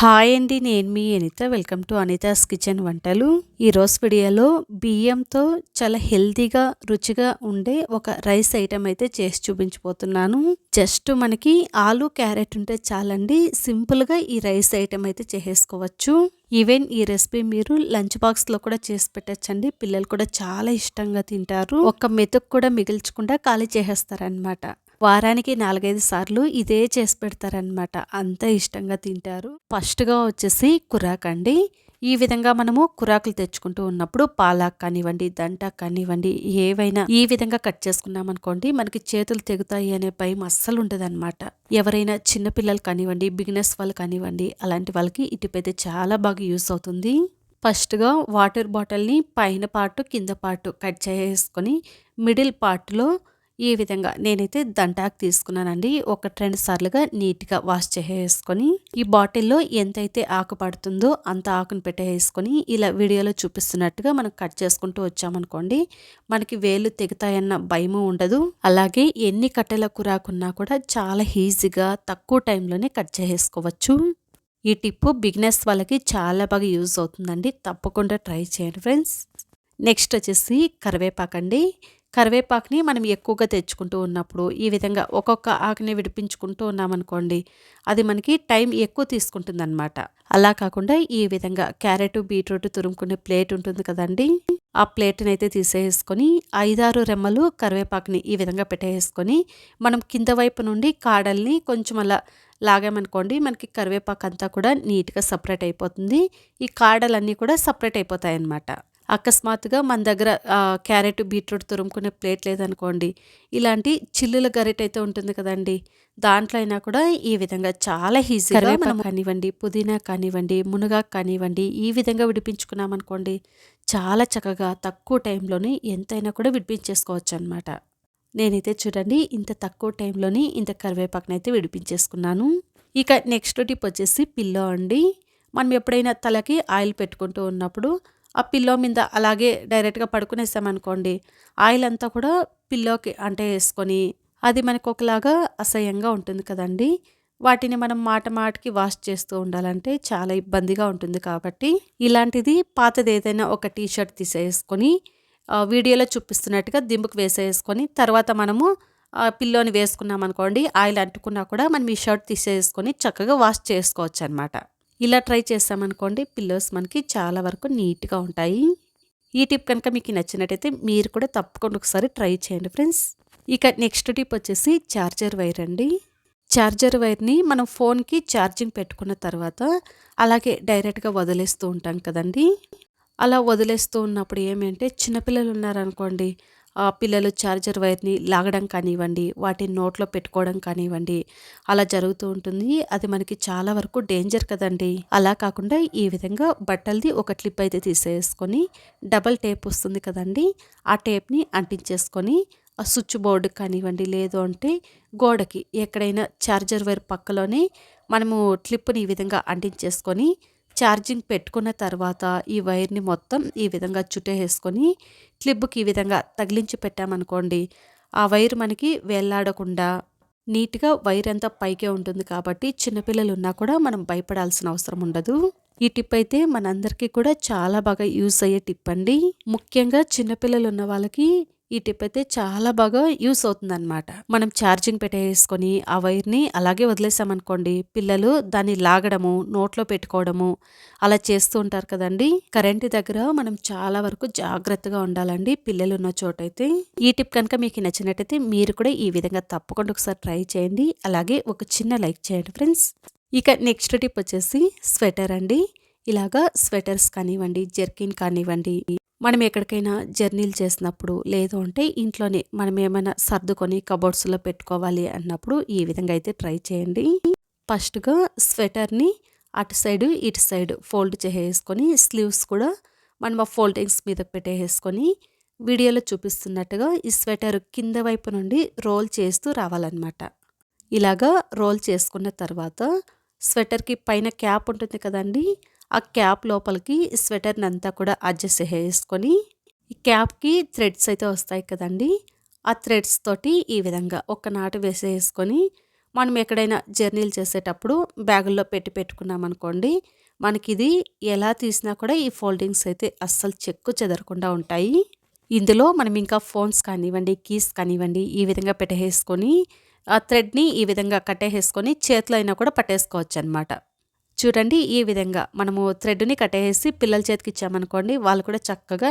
Hi అండి నేను మీ Anitha. Welcome to Anitha's kitchen వంటలు. ఈరోజు వీడియోలో బియ్యంతో చాలా హెల్తీగా రుచిగా ఉండే ఒక రైస్ ఐటెం అయితే చేసి చూపించబోతున్నాను. జస్ట్ మనకి ఆలు క్యారెట్ ఉంటే చాలండి సింపుల్గా ఈ రైస్ ఐటెం అయితే చేసేసుకోవచ్చు. ఈవెన్ ఈ రెసిపీ మీరు లంచ్ బాక్స్లో కూడా చేసి పెట్టచ్చండి. పిల్లలు కూడా చాలా ఇష్టంగా తింటారు. ఒక మెతుకు కూడా మిగిల్చకుండా ఖాళీ చేసేస్తారనమాట వారానికి నాలుగైదు సార్లు ఇదే చేసి పెడతారనమాట అంత ఇష్టంగా తింటారు. ఫస్ట్గా వచ్చేసి కురాకండి ఈ విధంగా మనము కురాకులు తెచ్చుకుంటూ ఉన్నప్పుడు పాలాక్ కానివ్వండి దంట కానివ్వండి ఏవైనా ఈ విధంగా కట్ చేసుకున్నాం అనుకోండి మనకి చేతులు తెగుతాయి అనే భయం అస్సలు ఉండదన్నమాట. ఎవరైనా చిన్నపిల్లలు కానివ్వండి బిగినర్స్ వాళ్ళు కానివ్వండి అలాంటి వాళ్ళకి ఇటుపైతే చాలా బాగా యూస్ అవుతుంది. ఫస్ట్గా వాటర్ బాటిల్ని పైన పార్ట్ కింద పార్ట్ కట్ చేసుకొని మిడిల్ పార్ట్లో ఈ విధంగా నేనైతే దంటాకు తీసుకున్నానండి. ఒక రెండు సార్లుగా నీట్గా వాష్ చేసేసుకొని ఈ బాటిల్లో ఎంతైతే ఆకు పడుతుందో అంత ఆకును పెట్టేసుకొని ఇలా వీడియోలో చూపిస్తున్నట్టుగా మనం కట్ చేసుకుంటూ వచ్చామనుకోండి మనకి వేలు తెగుతాయన్న భయము ఉండదు. అలాగే ఎన్ని కట్టెల కురాకున్నా కూడా చాలా ఈజీగా తక్కువ టైంలోనే కట్ చేసేసుకోవచ్చు. ఈ టిప్పు బిగినెస్ వాళ్ళకి చాలా బాగా యూజ్ అవుతుందండి. తప్పకుండా ట్రై చేయండి ఫ్రెండ్స్. నెక్స్ట్ వచ్చేసి కరివేపాకండి. కరివేపాకుని మనం ఎక్కువగా తెచ్చుకుంటూ ఉన్నప్పుడు ఈ విధంగా ఒక్కొక్క ఆకుని విడిపించుకుంటూ ఉన్నామనుకోండి అది మనకి టైం ఎక్కువ తీసుకుంటుంది అనమాట అలా కాకుండా ఈ విధంగా క్యారెట్ బీట్రూట్ తురుముకునే ప్లేట్ ఉంటుంది కదండి ఆ ప్లేట్ని అయితే తీసేసుకొని ఐదారు రెమ్మలు కరివేపాకుని ఈ విధంగా పెట్టేసుకొని మనం కింద వైపు నుండి కాడల్ని కొంచెం అలా లాగామనుకోండి మనకి కరివేపాకు అంతా కూడా నీట్గా సపరేట్ అయిపోతుంది. ఈ కాడలన్నీ కూడా సపరేట్ అయిపోతాయి అన్నమాట అకస్మాత్తుగా మన దగ్గర క్యారెట్ బీట్రూట్ తురుముకునే ప్లేట్ లేదనుకోండి ఇలాంటి చిల్లుల గరిట అయితే ఉంటుంది కదండి. దాంట్లో అయినా కూడా ఈ విధంగా చాలా ఈజీగా మనం కానివ్వండి పుదీనా కానివ్వండి మునగా కానివ్వండి ఈ విధంగా విడిపించుకున్నాం అనుకోండి చాలా చక్కగా తక్కువ టైంలోనే ఎంతైనా కూడా విడిపించేసుకోవచ్చు అనమాట నేనైతే చూడండి ఇంత తక్కువ టైంలోని ఇంత కరివేపాకునైతే విడిపించేసుకున్నాను. ఇక నెక్స్ట్ టిప్ వచ్చేసి పిల్లో అండి. మనం ఎప్పుడైనా తలకి ఆయిల్ పెట్టుకుంటూ ఉన్నప్పుడు ఆ పిల్లో మీద అలాగే డైరెక్ట్గా పడుకునేసామనుకోండి ఆయిల్ అంతా కూడా పిల్లోకి అంటే వేసుకొని అది మనకు ఒకలాగా అసహ్యంగా ఉంటుంది కదండి. వాటిని మనం మాట మాటకి వాష్ చేస్తూ ఉండాలంటే చాలా ఇబ్బందిగా ఉంటుంది కాబట్టి ఇలాంటిది పాతది ఏదైనా ఒక టీ షర్ట్ తీసేసుకొని వీడియోలో చూపిస్తున్నట్టుగా దింపుకు వేసేసుకొని తర్వాత మనము పిల్లోని వేసుకున్నాం అనుకోండి ఆయిల్ అంటుకున్నా కూడా మనం ఈ షర్ట్ తీసేసుకొని చక్కగా వాష్ చేసుకోవచ్చు అనమాట ఇలా ట్రై చేస్తామనుకోండి పిల్లోస్ మనకి చాలా వరకు నీట్గా ఉంటాయి. ఈ టిప్ కనుక మీకు నచ్చినట్టయితే మీరు కూడా తప్పకుండా ఒకసారి ట్రై చేయండి ఫ్రెండ్స్. ఇక నెక్స్ట్ టిప్ వచ్చేసి ఛార్జర్ వైర్ అండి. ఛార్జర్ వైర్ని మనం ఫోన్కి ఛార్జింగ్ పెట్టుకున్న తర్వాత అలాగే డైరెక్ట్గా వదిలేస్తూ ఉంటాం కదండి. అలా వదిలేస్తూ ఉన్నప్పుడు ఏమంటే చిన్నపిల్లలు ఉన్నారనుకోండి పిల్లలు ఛార్జర్ వైర్ని లాగడం కానివ్వండి వాటిని నోట్లో పెట్టుకోవడం కానివ్వండి అలా జరుగుతూ ఉంటుంది. అది మనకి చాలా వరకు డేంజర్ కదండి. అలా కాకుండా ఈ విధంగా బట్టలది ఒక క్లిప్ అయితే తీసేసుకొని డబల్ టేప్ వస్తుంది కదండి. ఆ టేప్ని అంటించేసుకొని ఆ స్విచ్ బోర్డు కానివ్వండి లేదు అంటే గోడకి ఎక్కడైనా ఛార్జర్ వైర్ పక్కలోనే మనము క్లిప్ని ఈ విధంగా అంటించేసుకొని ఛార్జింగ్ పెట్టుకున్న తర్వాత ఈ వైర్ని మొత్తం ఈ విధంగా చుట్టేసుకొని క్లిప్కి ఈ విధంగా తగిలించి పెట్టామనుకోండి ఆ వైర్ మనకి వేలాడకుండా నీట్గా వైర్ అంతా పైకే ఉంటుంది కాబట్టి చిన్నపిల్లలు ఉన్నా కూడా మనం భయపడాల్సిన అవసరం ఉండదు. ఈ టిప్ అయితే మనందరికీ కూడా చాలా బాగా యూస్ అయ్యే టిప్ అండి. ముఖ్యంగా చిన్నపిల్లలు ఉన్న వాళ్ళకి ఈ టిప్ అయితే చాలా బాగా యూస్ అవుతుందన్నమాట. మనం ఛార్జింగ్ పెట్టేసుకొని ఆ వైర్ని అలాగే వదిలేసామనుకోండి పిల్లలు దాన్ని లాగడము నోట్లో పెట్టుకోవడము అలా చేస్తూ ఉంటారు కదండి. కరెంట్ దగ్గర మనం చాలా వరకు జాగ్రత్తగా ఉండాలండి పిల్లలు ఉన్న చోటైతే. ఈ టిప్ కనుక మీకు నచ్చినట్టయితే మీరు కూడా ఈ విధంగా తప్పకుండా ఒకసారి ట్రై చేయండి. అలాగే ఒక చిన్న లైక్ చేయండి ఫ్రెండ్స్. ఇక నెక్స్ట్ టిప్ వచ్చేసి స్వెటర్ అండి. ఇలాగా స్వెటర్స్ కానివ్వండి జెర్కిన్ కానివ్వండి మనం ఎక్కడికైనా జర్నీలు చేసినప్పుడు లేదు అంటే ఇంట్లోనే మనం ఏమైనా సర్దుకొని కబోర్డ్స్లో పెట్టుకోవాలి అన్నప్పుడు ఈ విధంగా అయితే ట్రై చేయండి. ఫస్ట్గా స్వెటర్ని అటు సైడు ఇటు సైడ్ ఫోల్డ్ చేసేసుకొని స్లీవ్స్ కూడా మనం ఆ ఫోల్డింగ్స్ మీద పెట్టేసుకొని వీడియోలో చూపిస్తున్నట్టుగా ఈ స్వెటర్ కింద వైపు నుండి రోల్ చేస్తూ రావాలన్నమాట. ఇలాగా రోల్ చేసుకున్న తర్వాత స్వెటర్కి పైన క్యాప్ ఉంటుంది కదండి ఆ క్యాప్ లోపలికి స్వెటర్ని అంతా కూడా అడ్జస్ట్ చేసుకొని ఈ క్యాప్కి థ్రెడ్స్ అయితే వస్తాయి కదండి. ఆ థ్రెడ్స్ తోటి ఈ విధంగా ఒక నాటు వేసేసుకొని మనం ఎక్కడైనా జర్నీలు చేసేటప్పుడు బ్యాగుల్లో పెట్టి పెట్టుకున్నాం అనుకోండి మనకి ఇది ఎలా తీసినా కూడా ఈ ఫోల్డింగ్స్ అయితే అస్సలు చెక్కు చెదరకుండా ఉంటాయి. ఇందులో మనం ఇంకా ఫోన్స్ కానివ్వండి కీస్ కానివ్వండి ఈ విధంగా పెట్టేసుకొని ఆ థ్రెడ్ని ఈ విధంగా కట్టేసుకొని చేతిలో అయినా కూడా పట్టేసుకోవచ్చు అనమాట చూడండి ఈ విధంగా మనము థ్రెడ్ని కట్టేసి పిల్లల చేతికి ఇచ్చామనుకోండి వాళ్ళు కూడా చక్కగా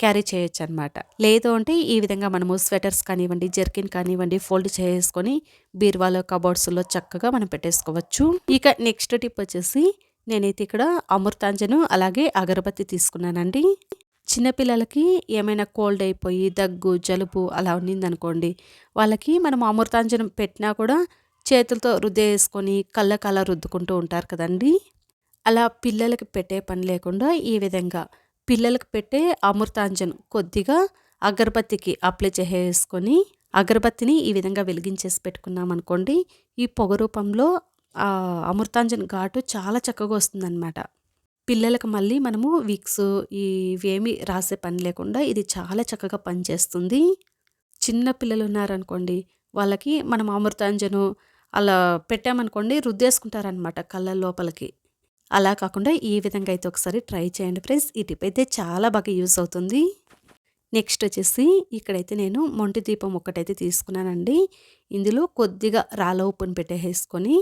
క్యారీ చేయొచ్చు అనమాట లేదు అంటే ఈ విధంగా మనము స్వెటర్స్ కానివ్వండి జర్కిన్ కానివ్వండి ఫోల్డ్ చేసుకొని బీరువాలో కబోర్డ్స్లో చక్కగా మనం పెట్టేసుకోవచ్చు. ఇక నెక్స్ట్ టిప్ వచ్చేసి నేనైతే ఇక్కడ అమృతాంజను అలాగే అగరబత్తి తీసుకున్నానండి. చిన్నపిల్లలకి ఏమైనా కోల్డ్ అయిపోయి దగ్గు జలుబు అలా ఉన్నిందనుకోండి వాళ్ళకి మనం అమృతాంజనం పెట్టినా కూడా చేతులతో రుద్దేసుకొని కళ్ళ కళ్ళ రుద్దుకుంటూ ఉంటారు కదండి. అలా పిల్లలకి పెట్టే పని లేకుండా ఈ విధంగా పిల్లలకు పెట్టే అమృతాంజన్ కొద్దిగా అగరబత్తికి అప్లై చేసేసుకొని అగరబత్తిని ఈ విధంగా వెలిగించేసి పెట్టుకున్నాం అనుకోండి ఈ పొగ రూపంలో అమృతాంజన్ ఘాటు చాలా చక్కగా వస్తుందన్నమాట. పిల్లలకు మళ్ళీ మనము విక్స్ ఇవేమి రాసే పని లేకుండా ఇది చాలా చక్కగా పనిచేస్తుంది. చిన్న పిల్లలు ఉన్నారనుకోండి వాళ్ళకి మనం అమృతాంజను అలా పెట్టామనుకోండి రుద్దేసుకుంటారనమాట కళ్ళ లోపలికి. అలా కాకుండా ఈ విధంగా అయితే ఒకసారి ట్రై చేయండి ఫ్రెండ్స్. ఈ టిప్ అయితే చాలా బాగా యూస్ అవుతుంది. నెక్స్ట్ వచ్చేసి ఇక్కడైతే నేను మొంటి దీపం ఒకటైతే తీసుకున్నానండి. ఇందులో కొద్దిగా రాళ్ళ ఉప్పును పెట్టేసుకొని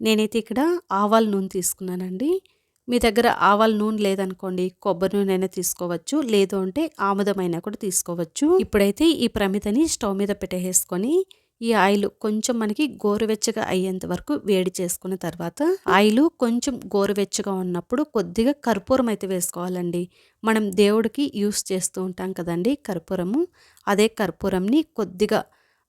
నేనైతే ఇక్కడ ఆవాల నూనె తీసుకున్నానండి. మీ దగ్గర ఆవాల నూనె లేదనుకోండి కొబ్బరి నూనె అయినా తీసుకోవచ్చు లేదు అంటే ఆముదమైనా కూడా తీసుకోవచ్చు. ఇప్పుడైతే ఈ ప్రమిదని స్టవ్ మీద పెట్టేసుకొని ఈ ఆయిల్ కొంచెం మనకి గోరువెచ్చగా అయ్యేంత వరకు వేడి చేసుకున్న తర్వాత ఆయిల్ కొంచెం గోరువెచ్చగా ఉన్నప్పుడు కొద్దిగా కర్పూరం అయితే వేసుకోవాలండి. మనం దేవుడికి యూస్ చేస్తూ ఉంటాం కదండి కర్పూరము. అదే కర్పూరంని కొద్దిగా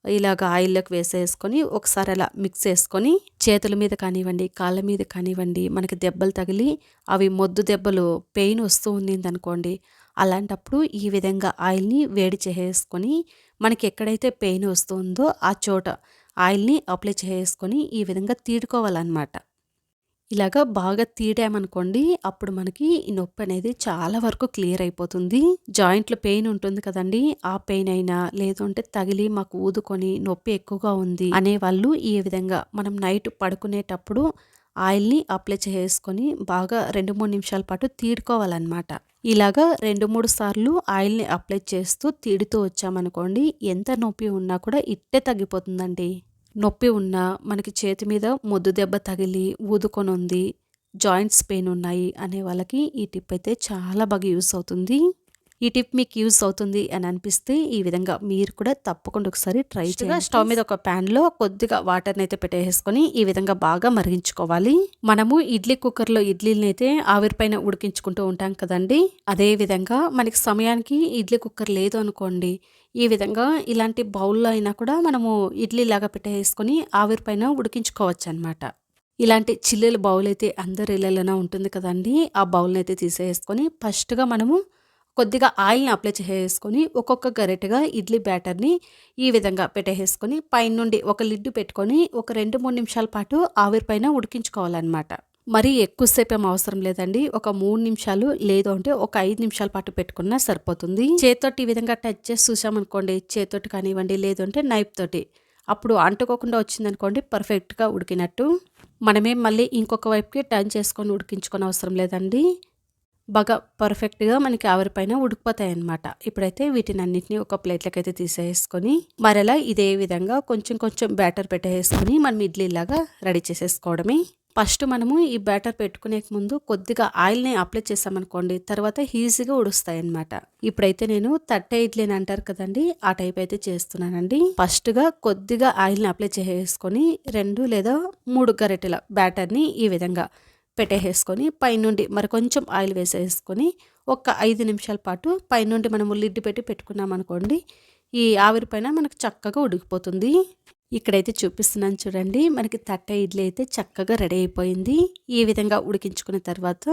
ఇలాగ ఆయిల్లోకి వేసేసుకొని ఒకసారి అలా మిక్స్ చేసుకొని చేతుల మీద కానివ్వండి కాళ్ళ మీద కానివ్వండి మనకి దెబ్బలు తగిలి అవి మొద్దు దెబ్బలు పెయిన్ వస్తూ ఉండింది అనుకోండి అలాంటప్పుడు ఈ విధంగా ఆయిల్ని వేడి చేసేసుకొని మనకి ఎక్కడైతే పెయిన్ వస్తుందో ఆ చోట ఆయిల్ని అప్లై చేసుకొని ఈ విధంగా తీడుకోవాలన్నమాట. ఇలాగా బాగా తీడామనుకోండి అప్పుడు మనకి ఈ నొప్పి అనేది చాలా వరకు క్లియర్ అయిపోతుంది. జాయింట్లో పెయిన్ ఉంటుంది కదండి ఆ పెయిన్ అయినా లేదంటే తగిలి మాకు ఊదుకొని నొప్పి ఎక్కువగా ఉంది అనే వాళ్ళు ఈ విధంగా మనం నైట్ పడుకునేటప్పుడు ఆయిల్ని అప్లై చేసుకొని బాగా రెండు మూడు నిమిషాల పాటు తీడుకోవాలన్నమాట. ఇలాగా రెండు మూడు సార్లు ఆయిల్ని అప్లై చేస్తూ తీడుతూ వచ్చామనుకోండి ఎంత నొప్పి ఉన్నా కూడా ఇట్టే తగ్గిపోతుందండి. నొప్పి ఉన్నా మనకి చేతి మీద ముద్దు దెబ్బ తగిలి ఊదుకొని ఉంది జాయింట్స్ పెయిన్ ఉన్నాయి అనే వాళ్ళకి ఈ టిప్ అయితే చాలా బాగా యూస్ అవుతుంది. ఈ టిప్ మీకు యూస్ అవుతుంది అని అనిపిస్తే ఈ విధంగా మీరు కూడా తప్పకుండా ఒకసారి ట్రై చేయండి. స్టవ్ మీద ఒక ప్యాన్లో కొద్దిగా వాటర్ని అయితే పెట్టేసుకొని ఈ విధంగా బాగా మరిగించుకోవాలి. మనము ఇడ్లీ కుక్కర్లో ఇడ్లీని అయితే ఆవిరిపైన ఉడికించుకుంటూ ఉంటాం కదండి. అదే విధంగా మనకి సమయానికి ఇడ్లీ కుక్కర్ లేదు అనుకోండి ఈ విధంగా ఇలాంటి బౌల్లో అయినా కూడా మనము ఇడ్లీ లాగా పెట్టేసుకొని ఆవిరిపైన ఉడికించుకోవచ్చు అనమాట ఇలాంటి చిల్లుల బౌల్ అయితే అందరి ఇళ్ళలోనే ఉంటుంది కదండి. ఆ బౌల్ని అయితే తీసేసుకొని ఫస్ట్గా మనము కొద్దిగా ఆయిల్ని అప్లై చేసుకొని ఒక్కొక్క గరిటెగా ఇడ్లీ బ్యాటర్ని ఈ విధంగా పెట్టేసుకొని పైనుండి ఒక లిడ్డు పెట్టుకొని ఒక రెండు మూడు నిమిషాల పాటు ఆవిరిపైన ఉడికించుకోవాలన్నమాట. మరీ ఎక్కువసేపు ఏం అవసరం లేదండి. ఒక మూడు నిమిషాలు లేదు అంటే ఒక ఐదు నిమిషాల పాటు పెట్టుకున్నా సరిపోతుంది. చేతితోటి ఈ విధంగా టచ్ చేసి చూసామనుకోండి చేతితోటి కానివ్వండి లేదు అంటే నైఫ్ తోటి. అప్పుడు అంటుకోకుండా వచ్చిందనుకోండి పర్ఫెక్ట్గా ఉడికినట్టు. మనమే మళ్ళీ ఇంకొక వైపుకి టర్న్ చేసుకొని ఉడికించుకొని అవసరం లేదండి. బాగా పర్ఫెక్ట్గా మనకి ఆవిరిపైన ఉడికిపోతాయి అనమాట ఇప్పుడైతే వీటిని అన్నింటినీ ఒక ప్లేట్లోకి అయితే తీసేసుకొని మరలా ఇదే విధంగా కొంచెం కొంచెం బ్యాటర్ పెట్టేసుకొని మనం ఇడ్లీలాగా రెడీ చేసేసుకోవడమే. ఫస్ట్ మనము ఈ బ్యాటర్ పెట్టుకునే ముందు కొద్దిగా ఆయిల్ని అప్లై చేసామనుకోండి తర్వాత ఈజీగా ఉడుస్తాయి అనమాట ఇప్పుడైతే నేను తట్టే ఇడ్లీ అని అంటారు కదండి ఆ టైప్ అయితే చేస్తున్నానండి. ఫస్ట్గా కొద్దిగా ఆయిల్ని అప్లై చేసేసుకొని రెండు లేదా మూడు గరిటెల బ్యాటర్ని ఈ విధంగా పెట్టేసుకొని పైనుండి మరి కొంచెం ఆయిల్ వేసేసుకొని ఒక ఐదు నిమిషాల పాటు పైనుండి మనము లిడ్ పెట్టి పెట్టుకున్నాం అనుకోండి ఈ ఆవిరి పైన మనకు చక్కగా ఉడికిపోతుంది. ఇక్కడైతే చూపిస్తున్నాను చూడండి మనకి తట్ట ఇడ్లీ అయితే చక్కగా రెడీ అయిపోయింది. ఈ విధంగా ఉడికించుకున్న తర్వాత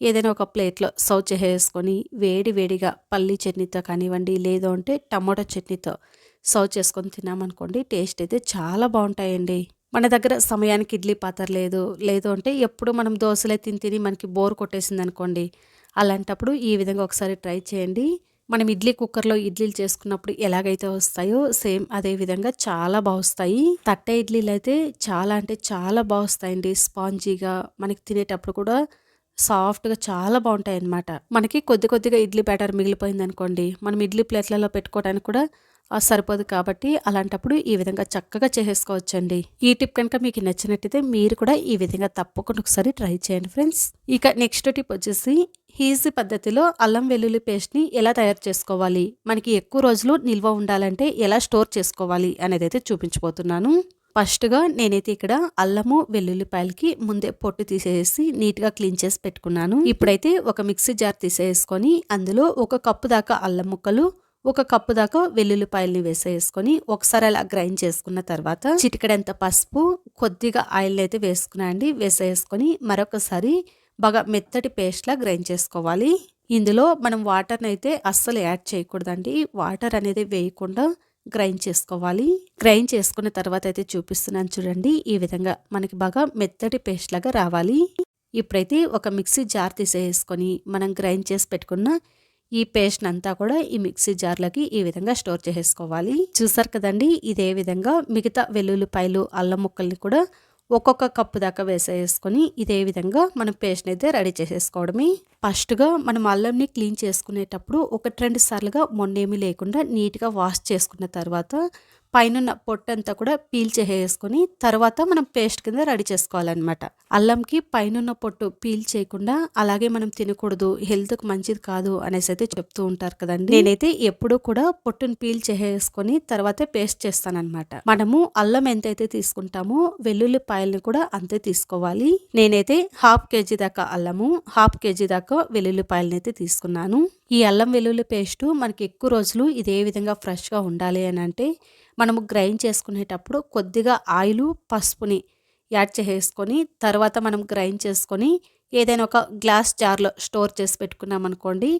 ఏదైనా ఒక ప్లేట్లో సర్వ్ చేసేసుకొని వేడి వేడిగా పల్లీ చట్నీతో కానివ్వండి లేదు అంటే టమాటో చట్నీతో సర్వ్ చేసుకొని తిన్నామనుకోండి టేస్ట్ అయితే చాలా బాగుంటాయండి. మన దగ్గర సమయానికి ఇడ్లీ పాత్ర లేదు లేదు అంటే ఎప్పుడు మనం దోశలే తిని తిని మనకి బోర్ కొట్టేసింది అనుకోండి అలాంటప్పుడు ఈ విధంగా ఒకసారి ట్రై చేయండి. మనం ఇడ్లీ కుక్కర్లో ఇడ్లీలు చేసుకున్నప్పుడు ఎలాగైతే వస్తాయో సేమ్ అదే విధంగా చాలా బాగుస్తాయి. తట్టె ఇడ్లీలు అయితే చాలా అంటే చాలా బాగుస్తాయండి. స్పాంజీగా మనకి తినేటప్పుడు కూడా సాఫ్ట్గా చాలా బాగుంటాయి అన్నమాట మనకి కొద్ది కొద్దిగా ఇడ్లీ బ్యాటర్ మిగిలిపోయింది అనుకోండి మనం ఇడ్లీ ప్లేట్లలో పెట్టుకోవడానికి కూడా సరిపోదు కాబట్టి అలాంటప్పుడు ఈ విధంగా చక్కగా చేసేసుకోవచ్చండి. ఈ టిప్ కనుక మీకు నచ్చినట్టయితే మీరు కూడా ఈ విధంగా తప్పకుండా ఒకసారి ట్రై చేయండి ఫ్రెండ్స్. ఇక నెక్స్ట్ టిప్ వచ్చేసి ఈజీ పద్ధతిలో అల్లం వెల్లుల్లి పేస్ట్ని ఎలా తయారు చేసుకోవాలి? మనకి ఎక్కువ రోజులు నిల్వ ఉండాలంటే ఎలా స్టోర్ చేసుకోవాలి అనేది అయితే చూపించబోతున్నాను. ఫస్ట్గా నేనైతే ఇక్కడ అల్లము వెల్లుల్లిపాయలకి ముందే పొట్టు తీసేసి నీట్గా క్లీన్ చేసి పెట్టుకున్నాను. ఇప్పుడైతే ఒక మిక్సీ జార్ తీసేసుకొని అందులో ఒక కప్పు దాకా అల్లం ముక్కలు ఒక కప్పు దాకా వెల్లుల్లిపాయల్ని వేసేసుకొని ఒకసారి అలా గ్రైండ్ చేసుకున్న తర్వాత చిటికడంత పసుపు కొద్దిగా ఆయిల్ అయితే వేసుకున్నా అండి వేసేసుకొని మరొకసారి బాగా మెత్తటి పేస్ట్లా గ్రైండ్ చేసుకోవాలి. ఇందులో మనం వాటర్ని అయితే అస్సలు యాడ్ చేయకూడదండి. వాటర్ అనేది వేయకుండా గ్రైండ్ చేసుకోవాలి. గ్రైండ్ చేసుకున్న తర్వాత అయితే చూపిస్తున్నాను చూడండి ఈ విధంగా మనకి బాగా మెత్తటి పేస్ట్ లాగా రావాలి. ఇప్పుడైతే ఒక మిక్సీ జార్ తీసేసుకొని మనం గ్రైండ్ చేసి పెట్టుకున్న ఈ పేస్ట్ అంతా కూడా ఈ మిక్సీ జార్లకి ఈ విధంగా స్టోర్ చేసేసుకోవాలి. చూసారు కదండి ఇదే విధంగా మిగతా వెల్లుల్లిపాయలు అల్లం ముక్కల్ని కూడా ఒక్కొక్క కప్పు దాకా వేసేసుకొని ఇదే విధంగా మనం పేస్ట్ అయితే రెడీ చేసేసుకోవడమే. ఫస్ట్గా మనం అల్లంని క్లీన్ చేసుకునేటప్పుడు ఒకటి రెండు సార్లుగా మొన్నేమీ లేకుండా నీట్గా వాష్ చేసుకున్న తర్వాత పైన పొట్టంతా కూడా పీల్ చేసేసుకొని తర్వాత మనం పేస్ట్ కింద రెడీ చేసుకోవాలన్నమాట. అల్లంకి పైన పొట్టు పీల్ చేయకుండా అలాగే మనం తినకూడదు హెల్త్కి మంచిది కాదు అనేసి అయితే చెప్తూ ఉంటారు కదండి. నేనైతే ఎప్పుడూ కూడా పొట్టును పీల్ చేసేసుకొని తర్వాత పేస్ట్ చేస్తానన్నమాట. మనము అల్లం ఎంతైతే తీసుకుంటామో వెల్లుల్లిపాయల్ని కూడా అంతే తీసుకోవాలి. నేనైతే హాఫ్ కేజీ దాకా అల్లము హాఫ్ కేజీ దాకా వెల్లుల్లిపాయలని అయితే తీసుకున్నాను. ఈ అల్లం వెల్లుల్లి పేస్టు మనకి ఎక్కువ రోజులు ఇదే విధంగా ఫ్రెష్గా ఉండాలి అని అంటే మనము గ్రైండ్ చేసుకునేటప్పుడు కొద్దిగా ఆయిల్ పసుపుని యాడ్ చేసుకొని తర్వాత మనం గ్రైండ్ చేసుకొని ఏదైనా ఒక గ్లాస్ జార్లో స్టోర్ చేసి పెట్టుకున్నాం అనుకోండి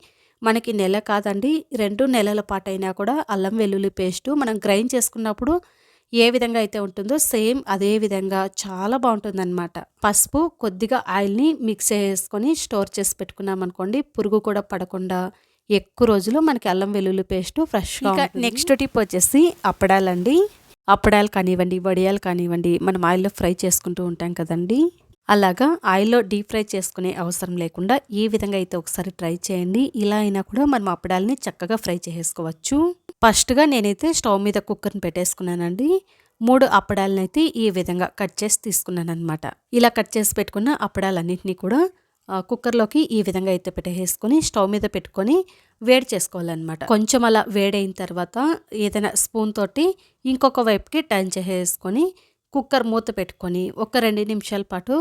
మనకి నెల కాదండి రెండు నెలల పాటైనా కూడా అల్లం వెల్లుల్లి పేస్టు మనం గ్రైండ్ చేసుకున్నప్పుడు ఏ విధంగా అయితే ఉంటుందో సేమ్ అదే విధంగా చాలా బాగుంటుందన్నమాట. పసుపు కొద్దిగా ఆయిల్ని మిక్స్ చేసుకొని స్టోర్ చేసి పెట్టుకున్నాం అనుకోండి పురుగు కూడా పడకుండా ఎక్కువ రోజులు మనకి అల్లం వెల్లుల్లి పేస్ట్ ఫ్రెష్గా నెక్స్ట్ టిప్ వచ్చేసి అప్పడాలండి. అప్పడాలు కానివ్వండి వడియాలు కానివ్వండి మనం ఆయిల్లో ఫ్రై చేసుకుంటూ ఉంటాం కదండి. అలాగా ఆయిల్లో డీప్ ఫ్రై చేసుకునే అవసరం లేకుండా ఈ విధంగా అయితే ఒకసారి ట్రై చేయండి. ఇలా అయినా కూడా మనం అప్పడాలని చక్కగా ఫ్రై చేసుకోవచ్చు. ఫస్ట్గా నేనైతే స్టవ్ మీద కుక్కర్ని పెట్టేసుకున్నానండి. మూడు అప్పడాలను అయితే ఈ విధంగా కట్ చేసి తీసుకున్నాను అనమాట ఇలా కట్ చేసి పెట్టుకున్న అప్పడాలన్నింటినీ కూడా కుక్కర్లోకి ఈ విధంగా అయితే పెట్టేసుకొని స్టవ్ మీద పెట్టుకొని వేడి చేసుకోవాలన్నమాట. కొంచెం అలా వేడైన తర్వాత ఏదైనా స్పూన్ తోటి ఇంకొక వైపుకి టర్న్ చేసేసుకొని కుక్కర్ మూత పెట్టుకొని ఒక రెండు నిమిషాల పాటు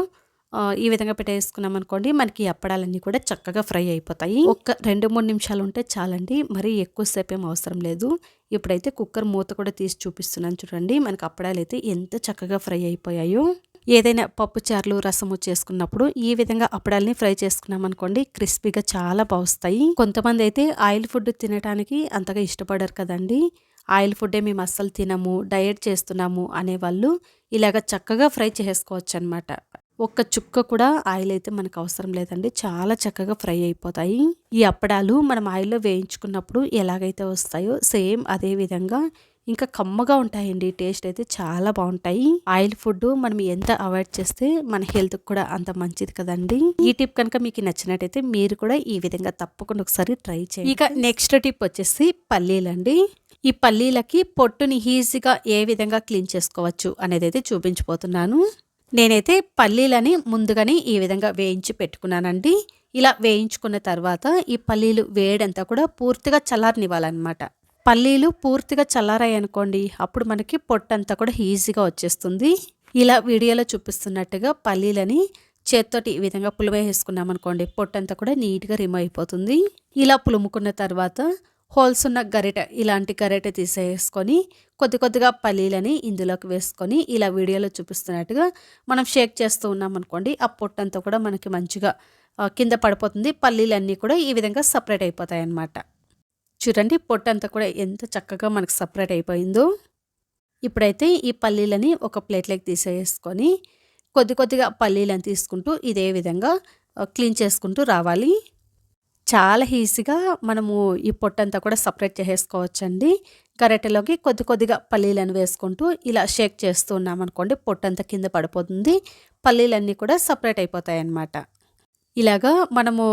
ఈ విధంగా పెట్టేసుకున్నాం అనుకోండి మనకి అప్పడాలన్నీ కూడా చక్కగా ఫ్రై అయిపోతాయి. ఒక్క రెండు మూడు నిమిషాలు ఉంటే చాలండి మరీ ఎక్కువసేపు ఏం అవసరం లేదు. ఇప్పుడైతే కుక్కర్ మూత కూడా తీసి చూపిస్తున్నాను చూడండి మనకి అప్పడాలు అయితే ఎంత చక్కగా ఫ్రై అయిపోయాయో. ఏదైనా పప్పు చారులు రసము చేసుకున్నప్పుడు ఈ విధంగా అప్పడాల్ని ఫ్రై చేసుకున్నాం అనుకోండి క్రిస్పీగా చాలా బాగుస్తాయి. కొంతమంది అయితే ఆయిల్ ఫుడ్ తినడానికి అంతగా ఇష్టపడరు కదండి. ఆయిల్ ఫుడ్డే మేము అస్సలు తినము డయట్ చేస్తున్నాము అనేవాళ్ళు ఇలాగ చక్కగా ఫ్రై చేసుకోవచ్చు అనమాట ఒక్క చుక్క కూడా ఆయిల్ అయితే మనకు అవసరం లేదండి. చాలా చక్కగా ఫ్రై అయిపోతాయి. ఈ అప్పడాలు మనం ఆయిల్లో వేయించుకున్నప్పుడు ఎలాగైతే వస్తాయో సేమ్ అదే విధంగా ఇంకా కమ్మగా ఉంటాయండి. టేస్ట్ అయితే చాలా బాగుంటాయి. ఆయిల్ ఫుడ్ మనం ఎంత అవాయిడ్ చేస్తే మన హెల్త్ కూడా అంత మంచిది కదండి. ఈ టిప్ కనుక మీకు నచ్చినట్టయితే మీరు కూడా ఈ విధంగా తప్పకుండా ఒకసారి ట్రై చేయండి. ఇక నెక్స్ట్ టిప్ వచ్చేసి పల్లీలండి. ఈ పల్లీలకి పొట్టుని ఈజీగా ఏ విధంగా క్లీన్ చేసుకోవచ్చు అనేది అయితే చూపించిపోతున్నాను నేనైతే పల్లీలని ముందుగానే ఈ విధంగా వేయించి పెట్టుకున్నానండి. ఇలా వేయించుకున్న తర్వాత ఈ పల్లీలు వేడంతా కూడా పూర్తిగా చల్లారనివ్వాలన్నమాట. పల్లీలు పూర్తిగా చల్లారాయి అనుకోండి అప్పుడు మనకి పొట్టంతా కూడా ఈజీగా వచ్చేస్తుంది. ఇలా వీడియోలో చూపిస్తున్నట్టుగా పల్లీలని చేత్తోటి ఈ విధంగా పులివేసుకున్నాం అనుకోండి పొట్టంతా కూడా నీట్గా రిమూవ్ అయిపోతుంది. ఇలా పులుముకున్న తర్వాత హోల్స్ ఉన్న గరిటె ఇలాంటి గరిటె తీసేసుకొని కొద్ది కొద్దిగా పల్లీలని ఇందులోకి వేసుకొని ఇలా వీడియోలో చూపిస్తున్నట్టుగా మనం షేక్ చేస్తూ ఉన్నాం అనుకోండి ఆ పొట్టంతా కూడా మనకి మంచిగా కింద పడిపోతుంది. పల్లీలన్నీ కూడా ఈ విధంగా సపరేట్ అయిపోతాయి అన్నమాట చూడండి పొట్టంతా కూడా ఎంత చక్కగా మనకు సపరేట్ అయిపోయిందో. ఇప్పుడైతే ఈ పల్లీలని ఒక ప్లేట్లోకి తీసేసుకొని కొద్ది కొద్దిగా పల్లీలను తీసుకుంటూ ఇదే విధంగా క్లీన్ చేసుకుంటూ రావాలి. చాలా ఈజీగా మనము ఈ పొట్టంతా కూడా సపరేట్ చేసేసుకోవచ్చండి. గరెటలోకి కొద్ది కొద్దిగా పల్లీలను వేసుకుంటూ ఇలా షేక్ చేస్తూ ఉన్నామనుకోండి పొట్టంతా కింద పడిపోతుంది. పల్లీలన్నీ కూడా సపరేట్ అయిపోతాయి అన్నమాట ఇలాగా మనము